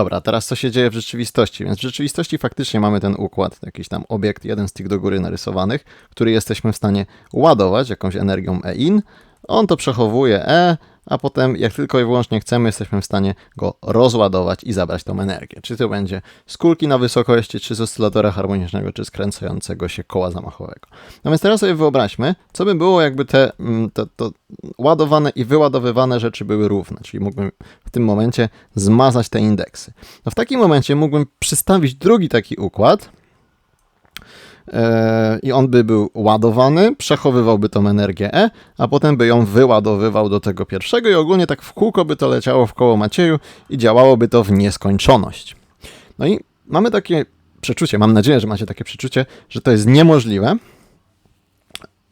Dobra, teraz co się dzieje w rzeczywistości? Więc w rzeczywistości faktycznie mamy ten układ, jakiś tam obiekt, jeden tych do góry narysowanych, który jesteśmy w stanie ładować jakąś energią E-in. On to przechowuje E, a potem jak tylko i wyłącznie chcemy, jesteśmy w stanie go rozładować i zabrać tą energię. Czy to będzie z kulki na wysokości, czy z oscylatora harmonicznego, czy skręcającego się koła zamachowego. No więc teraz sobie wyobraźmy, co by było, jakby te mm, to, to ładowane i wyładowywane rzeczy były równe, czyli mógłbym w tym momencie zmazać te indeksy. No w takim momencie mógłbym przystawić drugi taki układ, i on by był ładowany, przechowywałby tą energię E, a potem by ją wyładowywał do tego pierwszego i ogólnie tak w kółko by to leciało w koło Macieju i działałoby to w nieskończoność. No i mamy takie przeczucie, mam nadzieję, że macie takie przeczucie, że to jest niemożliwe,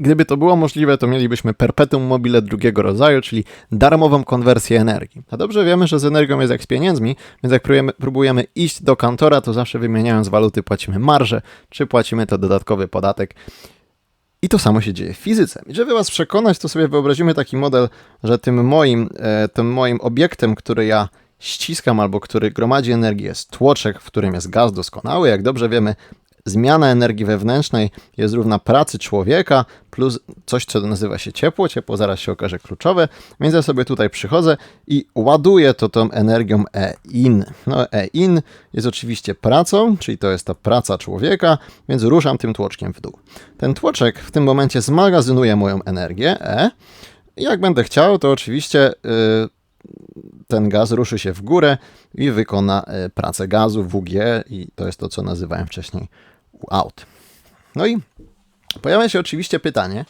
Gdyby to było możliwe, to mielibyśmy perpetuum mobile drugiego rodzaju, czyli darmową konwersję energii. A dobrze wiemy, że z energią jest jak z pieniędzmi, więc jak próbujemy, próbujemy iść do kantora, to zawsze wymieniając waluty płacimy marżę, czy płacimy to dodatkowy podatek. I to samo się dzieje w fizyce. I żeby Was przekonać, to sobie wyobrazimy taki model, że tym moim, e, tym moim obiektem, który ja ściskam albo który gromadzi energię jest tłoczek, w którym jest gaz doskonały. Jak dobrze wiemy, zmiana energii wewnętrznej jest równa pracy człowieka plus coś, co nazywa się ciepło. Ciepło zaraz się okaże kluczowe, więc ja sobie tutaj przychodzę i ładuję to tą energią E-in. No E-in jest oczywiście pracą, czyli to jest ta praca człowieka, więc ruszam tym tłoczkiem w dół. Ten tłoczek w tym momencie zmagazynuje moją energię E i jak będę chciał, to oczywiście... Yy, ten gaz ruszy się w górę i wykona y, pracę gazu WG i to jest to, co nazywałem wcześniej out. No i pojawia się oczywiście pytanie,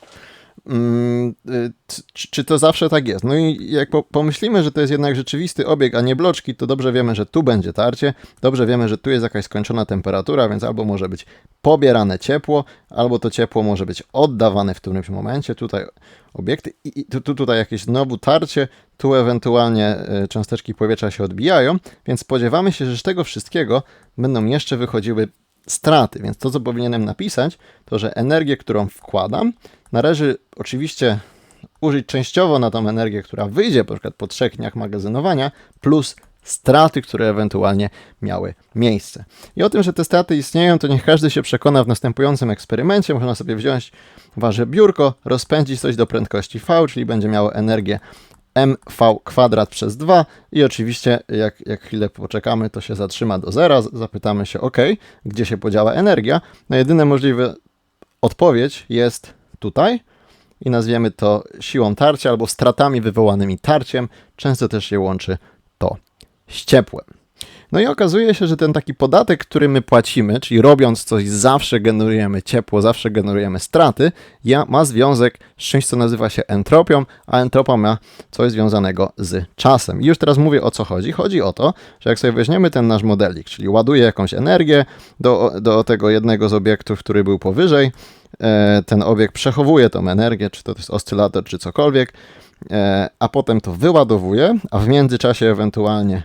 mm, y, czy to zawsze tak jest? No i jak pomyślimy, że to jest jednak rzeczywisty obieg, a nie bloczki, to dobrze wiemy, że tu będzie tarcie, dobrze wiemy, że tu jest jakaś skończona temperatura, więc albo może być pobierane ciepło, albo to ciepło może być oddawane w którymś momencie. Tutaj obiekty i tu, tu tutaj jakieś znowu tarcie, tu ewentualnie y, cząsteczki powietrza się odbijają, więc spodziewamy się, że z tego wszystkiego będą jeszcze wychodziły straty. Więc to, co powinienem napisać, to że energię, którą wkładam, należy oczywiście użyć częściowo na tą energię, która wyjdzie na przykład po trzech dniach magazynowania, plus straty, które ewentualnie miały miejsce. I o tym, że te straty istnieją, to niech każdy się przekona w następującym eksperymencie. Można sobie wziąć wasze biurko, rozpędzić coś do prędkości V, czyli będzie miało energię mv kwadrat przez 2 i oczywiście jak, jak chwilę poczekamy, to się zatrzyma do zera, zapytamy się, ok, gdzie się podziała energia? No jedyne możliwe odpowiedź jest tutaj i nazwiemy to siłą tarcia albo stratami wywołanymi tarciem. Często też się łączy to z ciepłem. No i okazuje się, że ten taki podatek, który my płacimy, czyli robiąc coś zawsze generujemy ciepło, zawsze generujemy straty, ma związek z czymś, co nazywa się entropią, a entropia ma coś związanego z czasem. I już teraz mówię o co chodzi. Chodzi o to, że jak sobie weźmiemy ten nasz modelik, czyli ładuję jakąś energię do, do tego jednego z obiektów, który był powyżej, e, ten obiekt przechowuje tą energię, czy to jest oscylator, czy cokolwiek, e, a potem to wyładowuje, a w międzyczasie ewentualnie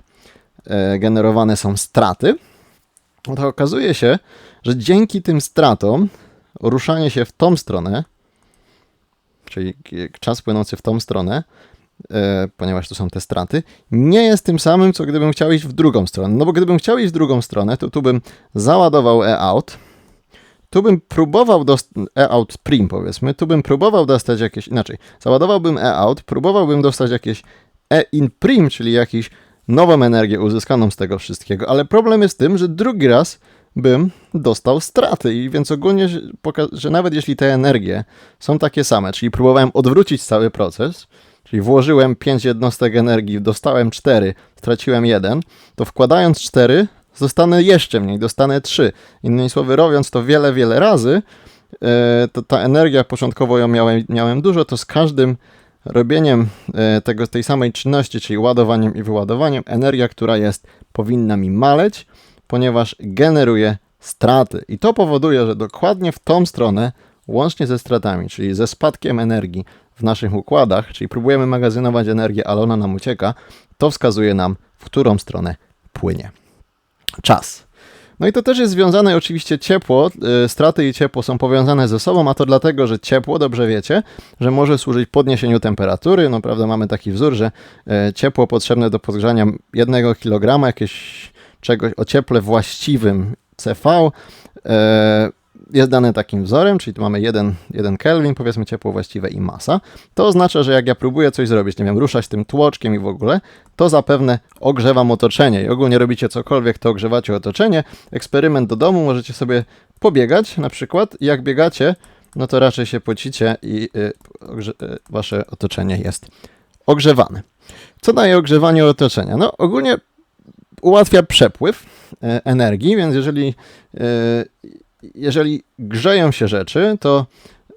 generowane są straty, to okazuje się, że dzięki tym stratom ruszanie się w tą stronę, czyli czas płynący w tą stronę, e, ponieważ tu są te straty, nie jest tym samym, co gdybym chciał iść w drugą stronę. No bo gdybym chciał iść w drugą stronę, to tu bym załadował e-out, tu bym próbował e-out prim powiedzmy, tu bym próbował dostać jakieś, inaczej, załadowałbym e-out, próbowałbym dostać jakieś e-in prim, czyli jakiś nową energię uzyskaną z tego wszystkiego, ale problem jest tym, że drugi raz bym dostał straty i więc ogólnie, że nawet jeśli te energie są takie same, czyli próbowałem odwrócić cały proces, czyli włożyłem 5 jednostek energii, dostałem 4, straciłem 1, to wkładając 4 zostanę jeszcze mniej, dostanę 3. Innymi słowy, robiąc to wiele, wiele razy, e, to ta energia, początkowo ją miałem, miałem dużo, to z każdym robieniem e, tego, tej samej czynności, czyli ładowaniem i wyładowaniem, energia, która jest, powinna mi maleć, ponieważ generuje straty. I to powoduje, że dokładnie w tą stronę, łącznie ze stratami, czyli ze spadkiem energii w naszych układach, czyli próbujemy magazynować energię, ale ona nam ucieka, to wskazuje nam, w którą stronę płynie czas. No i to też jest związane oczywiście ciepło, y, straty i ciepło są powiązane ze sobą, a to dlatego, że ciepło, dobrze wiecie, że może służyć podniesieniu temperatury. No prawda, mamy taki wzór, że y, ciepło potrzebne do podgrzania jednego kilograma, jakieś czegoś, o cieple właściwym CV e, jest dane takim wzorem, czyli tu mamy 1, 1 Kelvin, powiedzmy ciepło właściwe i masa. To oznacza, że jak ja próbuję coś zrobić, nie wiem, ruszać tym tłoczkiem i w ogóle, to zapewne ogrzewam otoczenie i ogólnie robicie cokolwiek, to ogrzewacie otoczenie. Eksperyment do domu możecie sobie pobiegać na przykład i jak biegacie, no to raczej się pocicie i y, y, wasze otoczenie jest ogrzewane. Co daje ogrzewanie otoczenia? No ogólnie ułatwia przepływ y, energii, więc jeżeli jeżeli grzeją się rzeczy, to,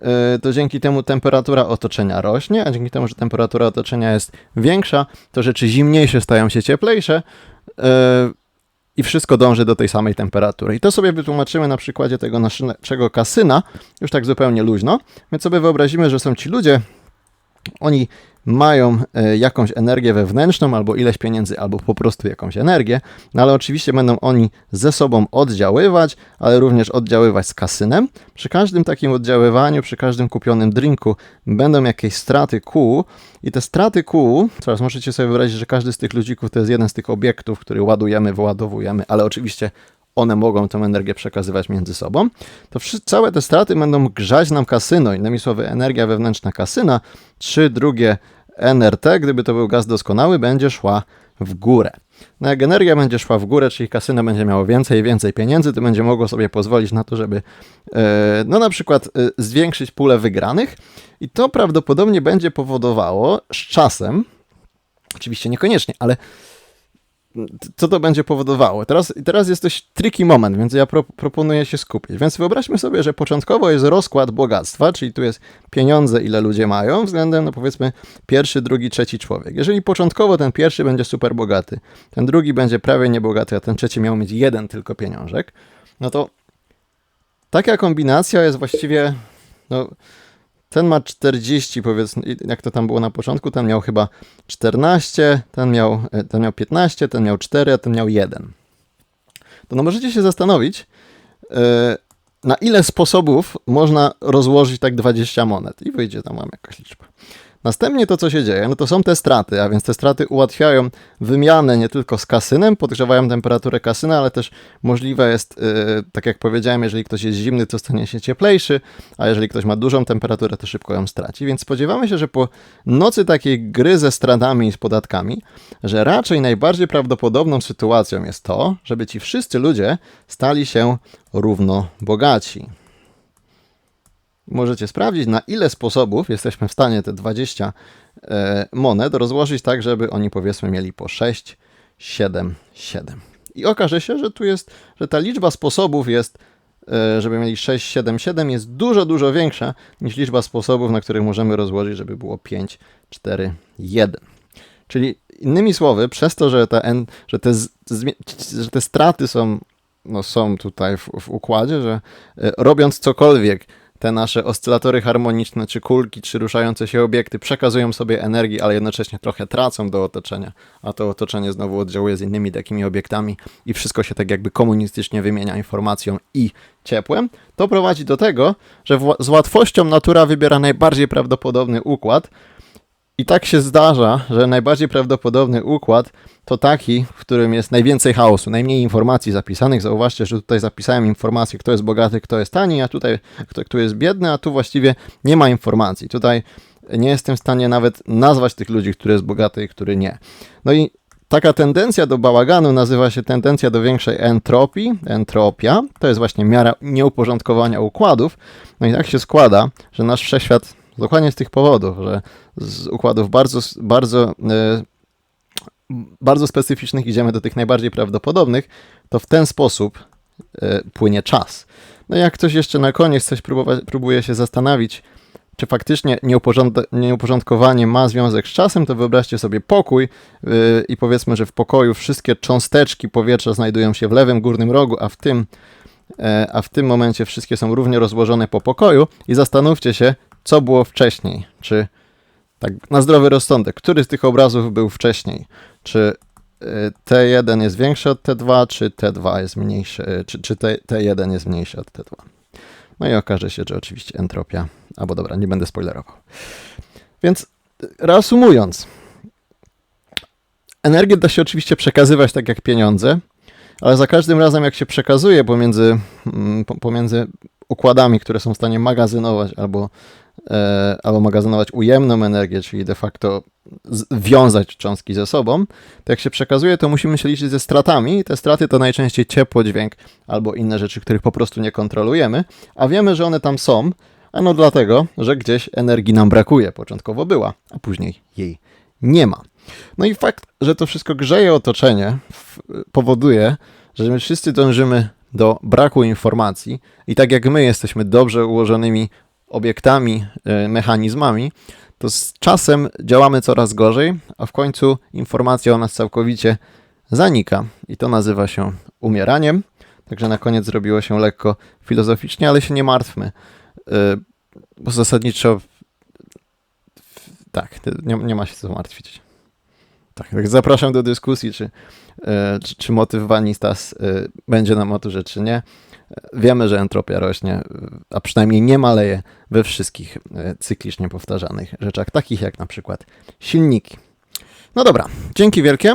e, to dzięki temu temperatura otoczenia rośnie, a dzięki temu, że temperatura otoczenia jest większa, to rzeczy zimniejsze stają się cieplejsze e, i wszystko dąży do tej samej temperatury. I to sobie wytłumaczymy na przykładzie tego naszego kasyna, już tak zupełnie luźno. Więc sobie wyobrazimy, że są ci ludzie, oni mają e, jakąś energię wewnętrzną, albo ileś pieniędzy, albo po prostu jakąś energię, no ale oczywiście będą oni ze sobą oddziaływać, ale również oddziaływać z kasynem. Przy każdym takim oddziaływaniu, przy każdym kupionym drinku będą jakieś straty kół i te straty kół, teraz możecie sobie wyobrazić, że każdy z tych ludzików to jest jeden z tych obiektów, który ładujemy, wyładowujemy, ale oczywiście one mogą tę energię przekazywać między sobą, to całe te straty będą grzać nam kasyno. Innymi słowy, energia wewnętrzna kasyna, trzy drugie NRT, gdyby to był gaz doskonały, będzie szła w górę. No jak energia będzie szła w górę, czyli kasyno będzie miało więcej i więcej pieniędzy, to będzie mogło sobie pozwolić na to, żeby e, no na przykład e, zwiększyć pulę wygranych i to prawdopodobnie będzie powodowało z czasem, oczywiście niekoniecznie, ale co to będzie powodowało. Teraz, teraz jest dość tricky moment, więc ja pro, proponuję się skupić. Więc wyobraźmy sobie, że początkowo jest rozkład bogactwa, czyli tu jest pieniądze, ile ludzie mają, względem, no powiedzmy, pierwszy, drugi, trzeci człowiek. Jeżeli początkowo ten pierwszy będzie super bogaty, ten drugi będzie prawie niebogaty, a ten trzeci miał mieć jeden tylko pieniążek, no to taka kombinacja jest właściwie, no, ten ma 40, powiedzmy, jak to tam było na początku, ten miał chyba 14, ten miał, e, ten miał 15, ten miał 4, a ten miał 1. To no możecie się zastanowić, yy, na ile sposobów można rozłożyć tak 20 monet i wyjdzie tam mam jakaś liczba. Następnie to, co się dzieje, no to są te straty, a więc te straty ułatwiają wymianę nie tylko z kasynem, podgrzewają temperaturę kasyna, ale też możliwe jest, yy, tak jak powiedziałem, jeżeli ktoś jest zimny, to stanie się cieplejszy, a jeżeli ktoś ma dużą temperaturę, to szybko ją straci. Więc spodziewamy się, że po nocy takiej gry ze stratami i z podatkami, że raczej najbardziej prawdopodobną sytuacją jest to, żeby ci wszyscy ludzie stali się równo bogaci możecie sprawdzić, na ile sposobów jesteśmy w stanie te 20 e, monet rozłożyć tak, żeby oni powiedzmy mieli po 6, 7, 7. I okaże się, że tu jest, że ta liczba sposobów jest, e, żeby mieli 6, 7, 7 jest dużo, dużo większa niż liczba sposobów, na których możemy rozłożyć, żeby było 5, 4, 1. Czyli innymi słowy, przez to, że te, że te, że te straty są, no, są tutaj w, w układzie, że e, robiąc cokolwiek, te nasze oscylatory harmoniczne, czy kulki, czy ruszające się obiekty przekazują sobie energię, ale jednocześnie trochę tracą do otoczenia, a to otoczenie znowu oddziałuje z innymi takimi obiektami i wszystko się tak jakby komunistycznie wymienia informacją i ciepłem, to prowadzi do tego, że z łatwością natura wybiera najbardziej prawdopodobny układ, i tak się zdarza, że najbardziej prawdopodobny układ to taki, w którym jest najwięcej chaosu, najmniej informacji zapisanych. Zauważcie, że tutaj zapisałem informację, kto jest bogaty, kto jest tani, a tutaj kto, kto jest biedny, a tu właściwie nie ma informacji. Tutaj nie jestem w stanie nawet nazwać tych ludzi, który jest bogaty i który nie. No i taka tendencja do bałaganu nazywa się tendencja do większej entropii, entropia. To jest właśnie miara nieuporządkowania układów. No i tak się składa, że nasz wszechświat dokładnie z tych powodów, że z układów bardzo, bardzo, e, bardzo specyficznych idziemy do tych najbardziej prawdopodobnych, to w ten sposób e, płynie czas. No jak ktoś jeszcze na koniec coś próbować, próbuje się zastanowić, czy faktycznie nieuporządkowanie ma związek z czasem, to wyobraźcie sobie pokój yy, i powiedzmy, że w pokoju wszystkie cząsteczki powietrza znajdują się w lewym górnym rogu, a w tym, yy, a w tym momencie wszystkie są równie rozłożone po pokoju i zastanówcie się, co było wcześniej. Czy tak na zdrowy rozsądek, który z tych obrazów był wcześniej? Czy y, T1 jest większy od T2, czy T2 jest mniejszy, y, czy, czy T1 jest mniejszy od T2? No i okaże się, że oczywiście entropia, albo dobra, nie będę spoilerował. Więc reasumując, energię da się oczywiście przekazywać tak jak pieniądze ale za każdym razem, jak się przekazuje pomiędzy, mm, po- pomiędzy układami, które są w stanie magazynować albo, albo magazynować ujemną energię, czyli de facto wiązać cząstki ze sobą, to jak się przekazuje, to musimy się liczyć ze stratami. Te straty to najczęściej ciepło, dźwięk albo inne rzeczy, których po prostu nie kontrolujemy, a wiemy, że one tam są, ano dlatego, że gdzieś energii nam brakuje. Początkowo była, a później jej nie ma. No i fakt, że to wszystko grzeje otoczenie, powoduje, że my wszyscy dążymy do braku informacji i tak jak my jesteśmy dobrze ułożonymi obiektami, e, mechanizmami, to z czasem działamy coraz gorzej, a w końcu informacja o nas całkowicie zanika i to nazywa się umieraniem. Także na koniec zrobiło się lekko filozoficznie, ale się nie martwmy, e, bo zasadniczo tak, nie, nie ma się co martwić. Tak, tak zapraszam do dyskusji, czy, e, czy, czy motyw Vanistas e, będzie na maturze, czy nie. E, Wiemy, że entropia rośnie, a przynajmniej nie maleje we wszystkich cyklicznie powtarzanych rzeczach, takich jak na przykład silniki. No dobra, dzięki wielkie.